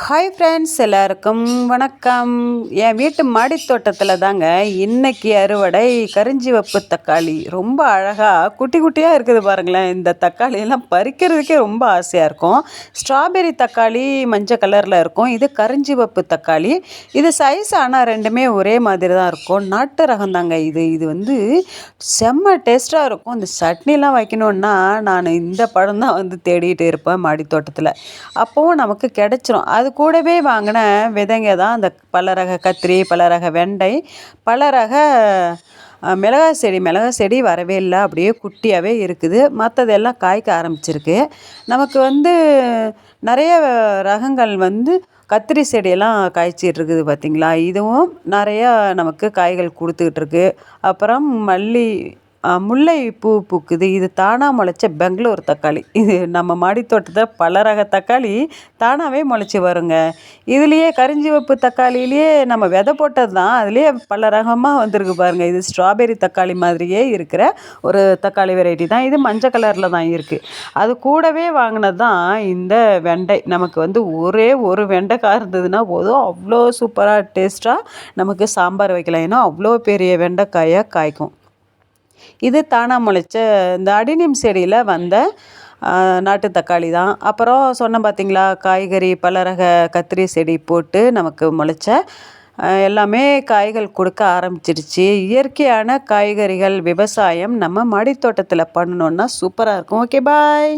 Hi friends எல்லாருக்கும் வணக்கம். என் வீட்டு மாடி தோட்டத்தில் தாங்க இன்னைக்கு அறுவடை கரிஞ்சிவப்பு தக்காளி. ரொம்ப அழகாக குட்டி குட்டியாக இருக்குது பாருங்களேன். இந்த தக்காளியெல்லாம் பறிக்கிறதுக்கே ரொம்ப ஆசையாக இருக்கும். ஸ்ட்ராபெரி தக்காளி மஞ்சள் கலரில் இருக்கும். இது கரிஞ்சிவப்பு தக்காளி. இது சைஸ் ஆனால் ரெண்டுமே ஒரே மாதிரி தான் இருக்கும். நாட்டு ரகம் தாங்க இது. இது வந்து செம்ம டேஸ்ட்டாக இருக்கும். இந்த சட்னிலாம் வைக்கணுன்னா நான் இந்த பழம் தான் வந்து தேடிகிட்டு இருப்பேன் மாடி தோட்டத்தில். அப்போவும் நமக்கு கிடச்சிரும். அது கூடவே வாங்கின விதைங்க தான். அந்த பல ரக கத்திரி பல ரக வெண்டை பல ரக மிளகாய் செடி. மிளகாய் செடி வரவே இல்லை. அப்படியே குட்டியாகவே இருக்குது. மற்றதெல்லாம் காய்க்க ஆரம்பிச்சிருக்கு. நமக்கு வந்து நிறைய ரகங்கள் வந்து கத்திரி செடியெல்லாம் காய்ச்சிட்டு இருக்குது பார்த்திங்களா? இதுவும் நிறையா நமக்கு காய்கள் கொடுத்துக்கிட்டு இருக்கு. அப்புறம் மல்லி முல்லை பூ பூக்குது. இது தானாக முளைச்ச பெங்களூர் தக்காளி. இது நம்ம மாடி தோட்டத்தில் பல ரக தக்காளி தானாகவே முளைச்சி வருங்க. இதுலேயே கரிஞ்சிவப்பு தக்காளியிலேயே நம்ம விதை போட்டது தான் அதுலேயே பல ரகமாக வந்திருக்கு பாருங்கள் இது ஸ்ட்ராபெரி தக்காளி மாதிரியே இருக்கிற ஒரு தக்காளி வெரைட்டி தான். இது மஞ்சள் கலரில் தான் இருக்குது அது கூடவே வாங்கினது தான் இந்த வெண்டை. நமக்கு வந்து ஒரே ஒரு வெண்டைக்காய் இருந்ததுன்னா போதும். அவ்வளோ சூப்பராக டேஸ்ட்டாக நமக்கு சாம்பார் வைக்கலாம். ஏன்னா அவ்வளோ பெரிய வெண்டைக்காயாக காய்க்கும். இது தானாக முளைச்ச இந்த அடினியம் செடியில் வந்த நாட்டு தக்காளி தான். அப்புறம் சொன்னேன் பார்த்தீங்களா காய்கறி பலரக கத்திரி செடி போட்டு நமக்கு முளைச்ச எல்லாமே காய்கள் கொடுக்க ஆரம்பிச்சிருச்சு. இயற்கையான காய்கறிகள் விவசாயம் நம்ம மாடித்தோட்டத்தில் பண்ணணுன்னா சூப்பராக இருக்கும். Okay bye